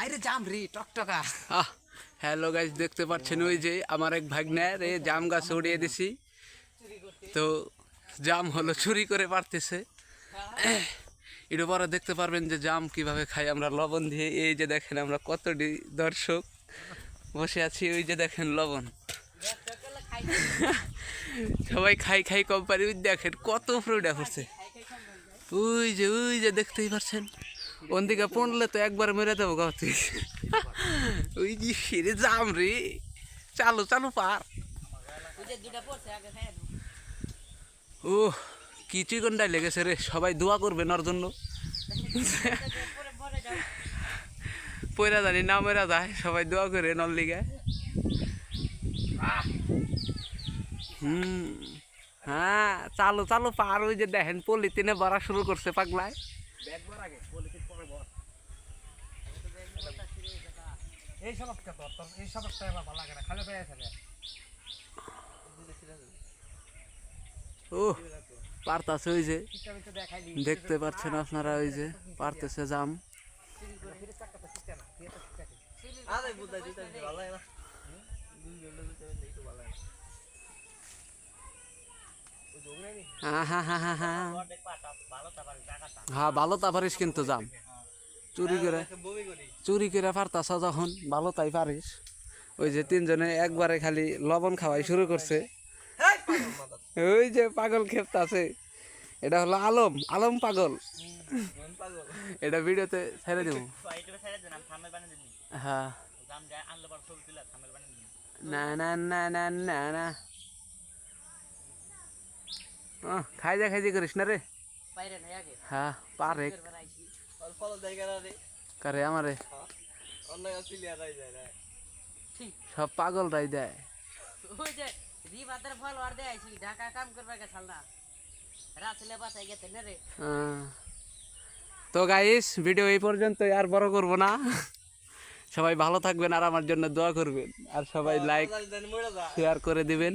আরে জাম রে টকটকা hello guys দেখতে পাচ্ছেন ওই যে আমার এক ভাগ্নের এ জাম গাছ উড়িয়ে দিছি। তো জাম হলো, চুরি করে পারতেছে। একটু পরে দেখতে পারবেন যে জাম কীভাবে খাই আমরা লবণ দিয়ে। এই যে দেখেন আমরা কতটি দর্শক বসে আছি, ওই যে দেখেন লবণ। সবাই খাই খাই কোম্পানি দেখেন কত ফ্রুটা করছে ওই যে ওই যে দেখতেই পাচ্ছেন ওদিকে পড়লে তো একবার মেরে দেবো গাছ থেকে ওই যে সেরে জাম রে। চালু চালু, পার। ও কি চিকনটাই লেগেছে রে। সবাই দোয়া করবেন ওর জন্য। পয়রা জানি, না মেরা যায়। সবাই দোয়া করে নল লিগে। হুম হ্যাঁ চালু চালু, পার। ওই যে দেখেন, পলিথিনে ভরা শুরু করছে পাগলায়। এই সব তো ভালো লাগে না, খালি পেয়ে ও দেখতে পাচ্ছেন আপনারা ওই যে, পারতেছে জাম। হ্যাঁ ভালো তা পারিস কিন্তু জাম। চুরি করে। চুরি করে পারতাছ যখন ভালো তাই পারিস। ওই যে তিনজনে একবারে খালি লবণ খাওয়াই শুরু করছে। ওই যে পাগল খেপতাছে। এটা হলো আলম আলম পাগল। এটা ভিডিওতে ছেড়ে দেবো। হ্যাঁ। না না না না না না। খাই যা খাই যা করিস না রে। হ্যাঁ পারে। বেড়াইছি জায়গা রে। কারে আমারে? অন্য প্লেয়ার আই যায় না। সব পাগল রাই দেয়। ওই যে রিবাদের ফলোয়ার দেয়াইছি ঢাকা কাম করবে গেছাল না রাতলে বাসায় গেতে না রে। তো গাইস ভিডিও এই পর্যন্ত আর বড় করব না। সবাই ভালো থাকবেন আর আমার জন্য দোয়া করবেন। আর সবাই লাইক জানি মরে যা শেয়ার করে দিবেন।